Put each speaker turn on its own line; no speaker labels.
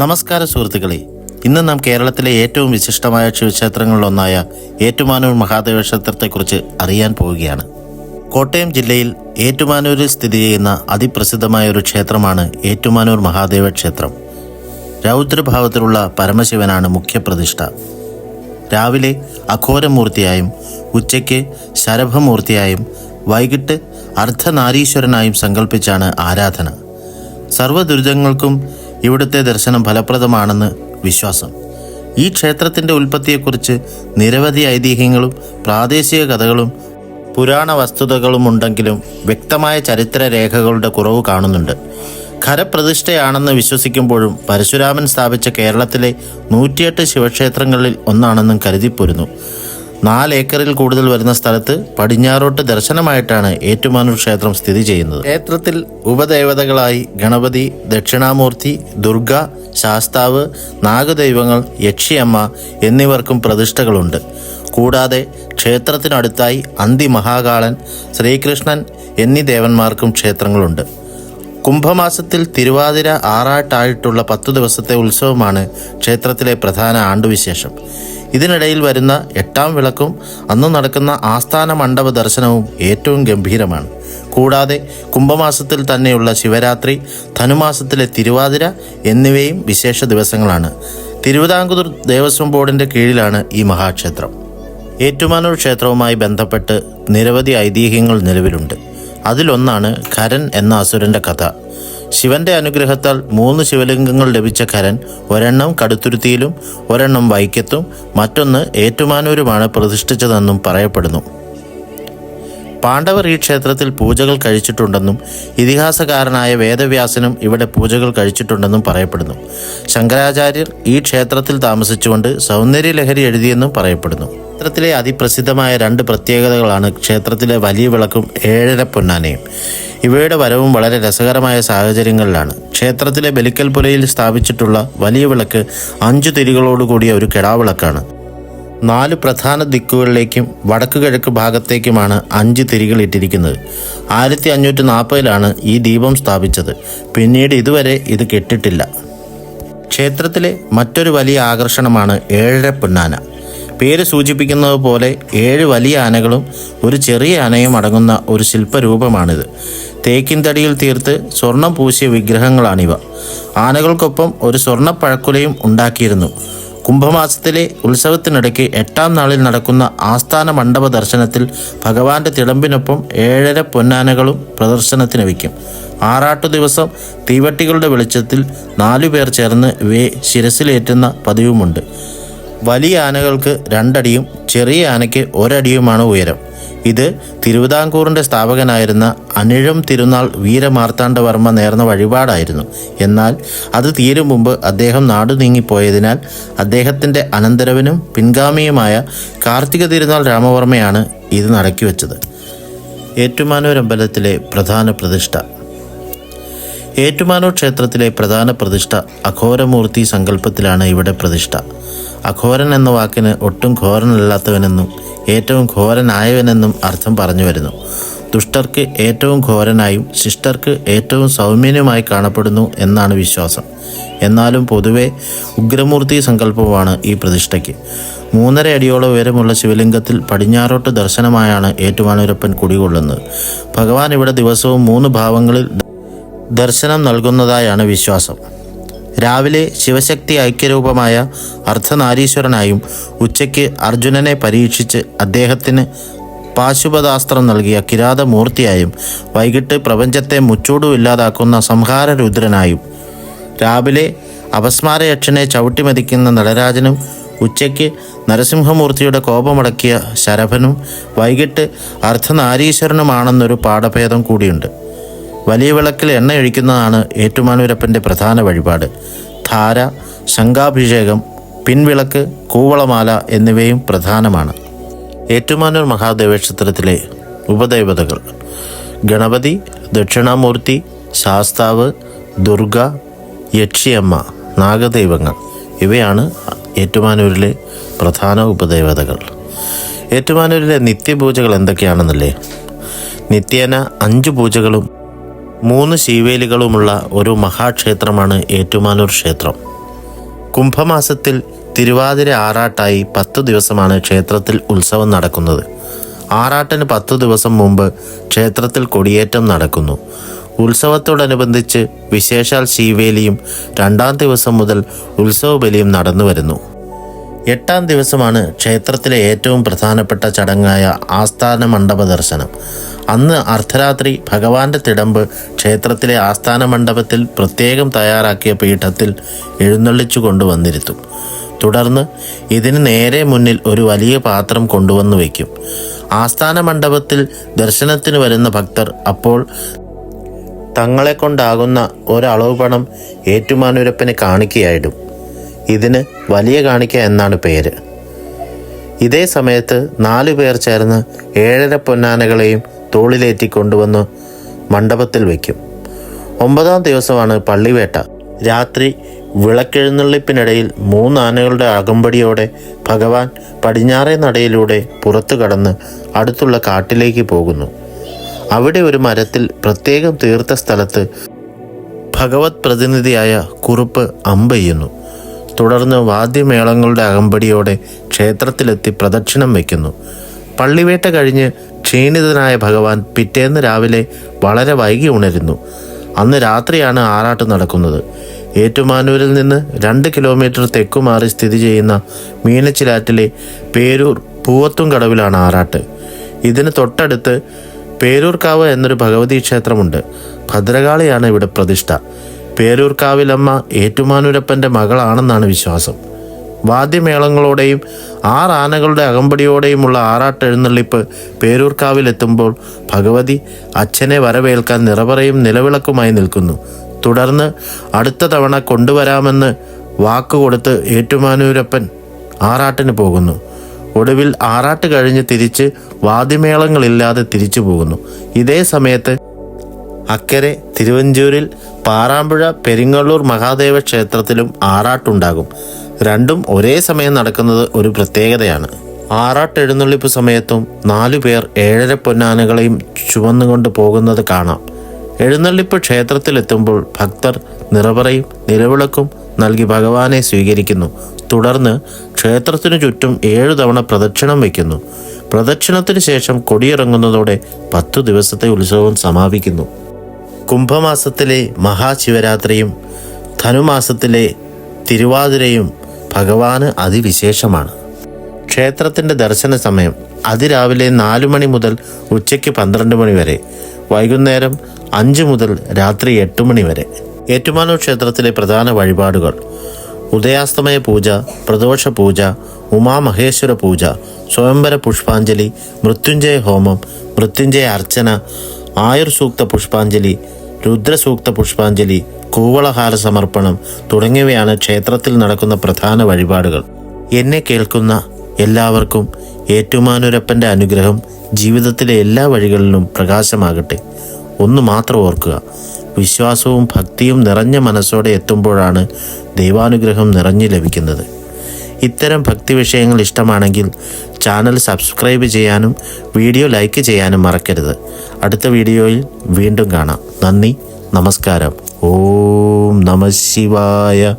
നമസ്കാരം സുഹൃത്തുക്കളെ ഇന്ന് നാം കേരളത്തിലെ ഏറ്റവും വിശിഷ്ടമായ ശിവക്ഷേത്രങ്ങളിലൊന്നായ ഏറ്റുമാനൂർ മഹാദേവ ക്ഷേത്രത്തെക്കുറിച്ച് അറിയാൻ പോവുകയാണ്. കോട്ടയം ജില്ലയിൽ ഏറ്റുമാനൂരിൽ സ്ഥിതി ചെയ്യുന്ന അതിപ്രസിദ്ധമായ ഒരു ക്ഷേത്രമാണ് ഏറ്റുമാനൂർ മഹാദേവ ക്ഷേത്രം. രൗദ്രഭാവത്തിലുള്ള പരമശിവനാണ് മുഖ്യപ്രതിഷ്ഠ. രാവിലെ അഘോരമൂർത്തിയായും ഉച്ചയ്ക്ക് ശരഭമൂർത്തിയായും വൈകിട്ട് അർദ്ധനാരീശ്വരനായും സങ്കല്പിച്ചാണ് ആരാധന. സർവ ദുരിതങ്ങൾക്കും ഇവിടുത്തെ ദർശനം ഫലപ്രദമാണെന്ന് വിശ്വാസം. ഈ ക്ഷേത്രത്തിന്റെ ഉൽപ്പത്തിയെക്കുറിച്ച് നിരവധി ഐതിഹ്യങ്ങളും പ്രാദേശിക കഥകളും പുരാണ വസ്തുതകളും ഉണ്ടെങ്കിലും വ്യക്തമായ ചരിത്ര രേഖകളുടെ കുറവ് കാണുന്നുണ്ട്. ഖരപ്രതിഷ്ഠയാണെന്ന് വിശ്വസിക്കുമ്പോഴും പരശുരാമൻ സ്ഥാപിച്ച കേരളത്തിലെ നൂറ്റിയെട്ട് ശിവക്ഷേത്രങ്ങളിൽ ഒന്നാണെന്നും കരുതിപ്പോരുന്നു. നാലേക്കറിൽ കൂടുതൽ വരുന്ന സ്ഥലത്ത് പടിഞ്ഞാറോട്ട് ദർശനമായിട്ടാണ് ഏറ്റുമാനൂർ ക്ഷേത്രം സ്ഥിതി ചെയ്യുന്നത്. ക്ഷേത്രത്തിൽ ഉപദേവതകളായി ഗണപതി ദക്ഷിണാമൂർത്തി ദുർഗ ശാസ്താവ് നാഗദൈവങ്ങൾ യക്ഷിയമ്മ എന്നിവർക്കും പ്രതിഷ്ഠകളുണ്ട്. കൂടാതെ ക്ഷേത്രത്തിനടുത്തായി അന്തിമഹാകാളൻ ശ്രീകൃഷ്ണൻ എന്നീ ദേവന്മാർക്കും ക്ഷേത്രങ്ങളുണ്ട്. കുംഭമാസത്തിൽ തിരുവാതിര ആറാട്ടായിട്ടുള്ള പത്തു ദിവസത്തെ ഉത്സവമാണ് ക്ഷേത്രത്തിലെ പ്രധാന ആണ്ടുവിശേഷം. ഇതിനിടയിൽ വരുന്ന എട്ടാം വിളക്കും അന്ന് നടക്കുന്ന ആസ്ഥാന മണ്ഡപ ദർശനവും ഏറ്റവും ഗംഭീരമാണ്. കൂടാതെ കുംഭമാസത്തിൽ തന്നെയുള്ള ശിവരാത്രി ധനുമാസത്തിലെ തിരുവാതിര എന്നിവയും വിശേഷ ദിവസങ്ങളാണ്. തിരുവിതാംകൂർ ദേവസ്വം ബോർഡിന്റെ കീഴിലാണ് ഈ മഹാക്ഷേത്രം. ഏറ്റുമാനൂർ ക്ഷേത്രവുമായി ബന്ധപ്പെട്ട് നിരവധി ഐതിഹ്യങ്ങൾ നിലവിലുണ്ട്. അതിലൊന്നാണ് കരൻ എന്ന അസുരന്റെ കഥ. ശിവന്റെ അനുഗ്രഹത്താൽ മൂന്ന് ശിവലിംഗങ്ങൾ ലഭിച്ച കരൻ ഒരെണ്ണം കടുത്തുരുത്തിയിലും ഒരെണ്ണം വൈക്കത്തും മറ്റൊന്ന് ഏറ്റുമാനൂരുമാണ് പ്രതിഷ്ഠിച്ചതെന്നും പറയപ്പെടുന്നു. പാണ്ഡവർ ഈ ക്ഷേത്രത്തിൽ പൂജകൾ കഴിച്ചിട്ടുണ്ടെന്നും ഇതിഹാസകാരനായ വേദവ്യാസനും ഇവിടെ പൂജകൾ കഴിച്ചിട്ടുണ്ടെന്നും പറയപ്പെടുന്നു. ശങ്കരാചാര്യർ ഈ ക്ഷേത്രത്തിൽ താമസിച്ചുകൊണ്ട് സൗന്ദര്യലഹരി എഴുതിയെന്നും പറയപ്പെടുന്നു. ക്ഷേത്രത്തിലെ അതിപ്രസിദ്ധമായ രണ്ട് പ്രത്യേകതകളാണ് ക്ഷേത്രത്തിലെ വലിയ വിളക്കും ഏഴര പൊന്നാനയും. ഇവയുടെ വരവും വളരെ രസകരമായ സാഹചര്യങ്ങളിലാണ്. ക്ഷേത്രത്തിലെ ബലിക്കൽ പുരയിൽ സ്ഥാപിച്ചിട്ടുള്ള വലിയ വിളക്ക് അഞ്ചു തിരികളോടുകൂടിയ ഒരു കെടാവിളക്കാണ്. നാല് പ്രധാന ദിക്കുകളിലേക്കും വടക്ക് കിഴക്ക് ഭാഗത്തേക്കുമാണ് അഞ്ച് തിരികൾ ഇട്ടിരിക്കുന്നത്. ആയിരത്തി അഞ്ഞൂറ്റി നാൽപ്പതിലാണ് ഈ ദീപം സ്ഥാപിച്ചത്. പിന്നീട് ഇതുവരെ ഇത് കെട്ടിട്ടില്ല. ക്ഷേത്രത്തിലെ മറ്റൊരു വലിയ ആകർഷണമാണ് ഏഴര പൊന്നാന. പേര് സൂചിപ്പിക്കുന്നത് പോലെ ഏഴ് വലിയ ആനകളും ഒരു ചെറിയ ആനയും അടങ്ങുന്ന ഒരു ശില്പരൂപമാണിത്. തേക്കിൻ തടിയിൽ തീർത്ത് സ്വർണം പൂശിയ വിഗ്രഹങ്ങളാണിവ. ആനകൾക്കൊപ്പം ഒരു സ്വർണ പഴക്കുലയും ഉണ്ടാക്കിയിരുന്നു. കുംഭമാസത്തിലെ ഉത്സവത്തിനിടയ്ക്ക് എട്ടാം നാളിൽ നടക്കുന്ന ആസ്ഥാന മണ്ഡപ ദർശനത്തിൽ ഭഗവാന്റെ തിളമ്പിനൊപ്പം ഏഴര പൊന്നാനകളും പ്രദർശനത്തിന് വയ്ക്കും. ആറാട്ടു ദിവസം തീവട്ടികളുടെ വെളിച്ചത്തിൽ നാലുപേർ ചേർന്ന് ഇവയെ ശിരസിലേറ്റുന്ന പതിവുമുണ്ട്. വലിയ ആനകൾക്ക് രണ്ടടിയും ചെറിയ ആനയ്ക്ക് ഒരടിയുമാണ് ഉയരം. ഇത് തിരുവിതാംകൂറിന്റെ സ്ഥാപകനായിരുന്ന അനിഴം തിരുനാൾ വീരമാർത്താണ്ഡവർമ്മ നേർന്ന വഴിപാടായിരുന്നു. എന്നാൽ അത് തീരും മുമ്പ് അദ്ദേഹം നാടു നീങ്ങിപ്പോയതിനാൽ അദ്ദേഹത്തിന്റെ അനന്തരവനും പിൻഗാമിയുമായ കാർത്തിക തിരുനാൾ രാമവർമ്മയാണ് ഇത് നടക്കിവെച്ചത്. ഏറ്റുമാനൂർ ഏറ്റുമാനൂരമ്പലത്തിലെ പ്രധാന പ്രതിഷ്ഠ. ഏറ്റുമാനൂർ ക്ഷേത്രത്തിലെ പ്രധാന പ്രതിഷ്ഠ അഘോരമൂർത്തി സങ്കല്പത്തിലാണ് ഇവിടെ പ്രതിഷ്ഠ. അഘോരൻ എന്ന വാക്കിന് ഒട്ടും ഘോരനല്ലാത്തവനെന്നും ഏറ്റവും ഘോരനായവനെന്നും അർത്ഥം പറഞ്ഞു വരുന്നു. ദുഷ്ടർക്ക് ഏറ്റവും ഘോരനായും ശിഷ്ടർക്ക് ഏറ്റവും സൗമ്യനുമായി കാണപ്പെടുന്നു എന്നാണ് വിശ്വാസം. എന്നാലും പൊതുവെ ഉഗ്രമൂർത്തി സങ്കല്പമാണ് ഈ പ്രതിഷ്ഠയ്ക്ക്. മൂന്നര അടിയോളം ഉയരമുള്ള ശിവലിംഗത്തിൽ പടിഞ്ഞാറോട്ട് ദർശനമായാണ് ഏറ്റുമാനൂരപ്പൻ കുടികൊള്ളുന്നത്. ഭഗവാൻ ഇവിടെ ദിവസവും മൂന്ന് ഭാവങ്ങളിൽ ദർശനം നൽകുന്നതായാണ് വിശ്വാസം. രാവിലെ ശിവശക്തി ഐക്യരൂപമായ അർദ്ധനാരീശ്വരനായും ഉച്ചയ്ക്ക് അർജുനനെ പരീക്ഷിച്ച് അദ്ദേഹത്തിന് പാശുപതാസ്ത്രം നൽകിയ കിരാതമൂർത്തിയായും വൈകിട്ട് പ്രപഞ്ചത്തെ മുച്ചൂടും ഇല്ലാതാക്കുന്ന സംഹാര രുദ്രനായും രാവിലെ അപസ്മാരയക്ഷനെ ചവിട്ടിമതിക്കുന്ന നടരാജനും ഉച്ചയ്ക്ക് നരസിംഹമൂർത്തിയുടെ കോപമടക്കിയ ശരഭനും വൈകിട്ട് അർദ്ധനാരീശ്വരനുമാണെന്നൊരു പാഠഭേദം കൂടിയുണ്ട്. വലിയ വിളക്കിൽ എണ്ണ ഒഴിക്കുന്നതാണ് ഏറ്റുമാനൂരപ്പന്റെ പ്രധാന വഴിപാട്. ധാര ശംഖാഭിഷേകം പിൻവിളക്ക് കൂവളമാല എന്നിവയും പ്രധാനമാണ്. ഏറ്റുമാനൂർ മഹാദേവക്ഷേത്രത്തിലെ ഉപദേവതകൾ ഗണപതി ദക്ഷിണാമൂർത്തി ശാസ്താവ് ദുർഗ യക്ഷിയമ്മ നാഗദൈവങ്ങൾ. ഇവയാണ് ഏറ്റുമാനൂരിലെ പ്രധാന ഉപദേവതകൾ. ഏറ്റുമാനൂരിലെ നിത്യപൂജകൾ എന്തൊക്കെയാണെന്നല്ലേ? നിത്യേന അഞ്ച് പൂജകളും മൂന്ന് ശീവേലികളുമുള്ള ഒരു മഹാക്ഷേത്രമാണ് ഏറ്റുമാനൂർ ക്ഷേത്രം. കുംഭമാസത്തിൽ തിരുവാതിര ആറാട്ടായി പത്തു ദിവസമാണ് ക്ഷേത്രത്തിൽ ഉത്സവം നടക്കുന്നത്. ആറാട്ടിന് പത്തു ദിവസം മുമ്പ് ക്ഷേത്രത്തിൽ കൊടിയേറ്റം നടക്കുന്നു. ഉത്സവത്തോടനുബന്ധിച്ച് വിശേഷാൽ ശീവേലിയും രണ്ടാം ദിവസം മുതൽ ഉത്സവ ബലിയും നടന്നു വരുന്നു എട്ടാം ദിവസമാണ് ക്ഷേത്രത്തിലെ ഏറ്റവും പ്രധാനപ്പെട്ട ചടങ്ങായ ആസ്ഥാന മണ്ഡപ ദർശനം. അന്ന് അർദ്ധരാത്രി ഭഗവാന്റെ തിടമ്പ് ക്ഷേത്രത്തിലെ ആസ്ഥാന മണ്ഡപത്തിൽ പ്രത്യേകം തയ്യാറാക്കിയ പീഠത്തിൽ എഴുന്നള്ളിച്ചു കൊണ്ടുവന്നിരുത്തും തുടർന്ന് ഇതിന് നേരെ മുന്നിൽ ഒരു വലിയ പാത്രം കൊണ്ടുവന്നു വയ്ക്കും. ആസ്ഥാന മണ്ഡപത്തിൽ ദർശനത്തിന് വരുന്ന ഭക്തർ അപ്പോൾ തങ്ങളെ കൊണ്ടാകുന്ന ഒരളവ് പണം ഏറ്റുമാനൂരപ്പന് കാണിക്കയായിടും. ഇതിന് വലിയ കാണിക്ക എന്നാണ് പേര്. ഇതേ സമയത്ത് നാലു പേർ ചേർന്ന് ഏഴര പൊന്നാനകളെയും തോളിലേറ്റി കൊണ്ടുവന്ന് മണ്ഡപത്തിൽ വയ്ക്കും ഒമ്പതാം ദിവസമാണ് പള്ളിവേട്ട. രാത്രി വിളക്കെഴുന്നള്ളിപ്പിനിടയിൽ മൂന്നാനകളുടെ അകമ്പടിയോടെ ഭഗവാൻ പടിഞ്ഞാറേ നടയിലൂടെ പുറത്തു കടന്ന് അടുത്തുള്ള കാട്ടിലേക്ക് പോകുന്നു. അവിടെ ഒരു മരത്തിൽ പ്രത്യേകം തീർത്ത സ്ഥലത്ത് ഭഗവത് പ്രതിനിധിയായ കുറുപ്പ് അമ്പെയ്യുന്നു. തുടർന്ന് വാദ്യമേളങ്ങളുടെ അകമ്പടിയോടെ ക്ഷേത്രത്തിലെത്തി പ്രദക്ഷിണം വയ്ക്കുന്നു. പള്ളിവേട്ട കഴിഞ്ഞ് ക്ഷീണിതനായ ഭഗവാൻ പിറ്റേന്ന് രാവിലെ വളരെ വൈകി ഉണരുന്നു. അന്ന് രാത്രിയാണ് ആറാട്ട് നടക്കുന്നത്. ഏറ്റുമാനൂരിൽ നിന്ന് രണ്ട് കിലോമീറ്റർ തെക്കുമാറി സ്ഥിതി ചെയ്യുന്ന മീനച്ചിലാറ്റിലെ പേരൂർ പൂവത്തും കടവിലാണ് ആറാട്ട്. ഇതിന് തൊട്ടടുത്ത് പേരൂർക്കാവ് എന്നൊരു ഭഗവതി ക്ഷേത്രമുണ്ട് ഭദ്രകാളിയാണ് ഇവിടെ പ്രതിഷ്ഠ. പേരൂർക്കാവിലമ്മ ഏറ്റുമാനൂരപ്പന്റെ മകളാണെന്നാണ് വിശ്വാസം. വാദ്യമേളങ്ങളോടെയും ആറ് ആനകളുടെ അകമ്പടിയോടെയുമുള്ള ആറാട്ട് എഴുന്നള്ളിപ്പ് പേരൂർക്കാവിലെത്തുമ്പോൾ ഭഗവതി അച്ഛനെ വരവേൽക്കാൻ നിറവറയും നിലവിളക്കുമായി നിൽക്കുന്നു. തുടർന്ന് അടുത്ത തവണ കൊണ്ടുവരാമെന്ന് വാക്കുകൊടുത്ത് ഏറ്റുമാനൂരപ്പൻ ആറാട്ടിന് പോകുന്നു. ഒടുവിൽ ആറാട്ട് കഴിഞ്ഞ് തിരിച്ച് വാദ്യമേളങ്ങളില്ലാതെ തിരിച്ചു പോകുന്നു. ഇതേ സമയത്ത് അക്കരെ തിരുവഞ്ചൂരിൽ പാറാമ്പുഴ പെരിങ്ങള്ളൂർ മഹാദേവ ക്ഷേത്രത്തിലും ആറാട്ടുണ്ടാകും. രണ്ടും ഒരേ സമയം നടക്കുന്നത് ഒരു പ്രത്യേകതയാണ്. ആറാട്ട് എഴുന്നള്ളിപ്പ് സമയത്തും നാലു പേർ ഏഴര പൊന്നാനകളെയും ചുവന്നുകൊണ്ട് പോകുന്നത് കാണാം. എഴുന്നള്ളിപ്പ് ക്ഷേത്രത്തിലെത്തുമ്പോൾ ഭക്തർ നിറവറയും നിലവിളക്കും നൽകി ഭഗവാനെ സ്വീകരിക്കുന്നു. തുടർന്ന് ക്ഷേത്രത്തിനു ചുറ്റും ഏഴു തവണ പ്രദക്ഷിണം വയ്ക്കുന്നു. പ്രദക്ഷിണത്തിന് ശേഷം കൊടിയിറങ്ങുന്നതോടെ പത്തു ദിവസത്തെ ഉത്സവം സമാപിക്കുന്നു. കുംഭമാസത്തിലെ മഹാശിവരാത്രിയും ധനുമാസത്തിലെ തിരുവാതിരയും ഭഗവാന് അതിവിശേഷമാണ്. ക്ഷേത്രത്തിന്റെ ദർശന സമയം അതിരാവിലെ നാലു മണി മുതൽ ഉച്ചയ്ക്ക് പന്ത്രണ്ട് മണി വരെ വൈകുന്നേരം അഞ്ച് മുതൽ രാത്രി എട്ട് മണി വരെ. ഏറ്റുമാനൂർ ക്ഷേത്രത്തിലെ പ്രധാന വഴിപാടുകൾ ഉദയാസ്തമയ പൂജ പ്രദോഷ പൂജ ഉമാമഹേശ്വര പൂജ സ്വയംവര പുഷ്പാഞ്ജലി മൃത്യുഞ്ജയ ഹോമം മൃത്യുഞ്ജയ അർച്ചന ആയുർ സൂക്ത പുഷ്പാഞ്ജലി രുദ്രസൂക്ത പുഷ്പാഞ്ജലി കൂവളഹാര സമർപ്പണം തുടങ്ങിയവയാണ് ക്ഷേത്രത്തിൽ നടക്കുന്ന പ്രധാന വഴിപാടുകൾ. എന്നെ കേൾക്കുന്ന എല്ലാവർക്കും ഏറ്റുമാനൂരപ്പന്റെ അനുഗ്രഹം ജീവിതത്തിലെ എല്ലാ വഴികളിലും പ്രകാശമാകട്ടെ. ഒന്ന് മാത്രം ഓർക്കുക വിശ്വാസവും ഭക്തിയും നിറഞ്ഞ മനസ്സോടെ എത്തുമ്പോഴാണ് ദൈവാനുഗ്രഹം നിറഞ്ഞു ലഭിക്കുന്നത്. ഇത്തരം ഭക്തി വിഷയങ്ങൾ ഇഷ്ടമാണെങ്കിൽ ചാനൽ സബ്സ്ക്രൈബ് ചെയ്യാനും വീഡിയോ ലൈക്ക് ചെയ്യാനും മറക്കരുത്. അടുത്ത വീഡിയോയിൽ വീണ്ടും കാണാം. നന്ദി നമസ്കാരം. ഓം നമ ശിവായ.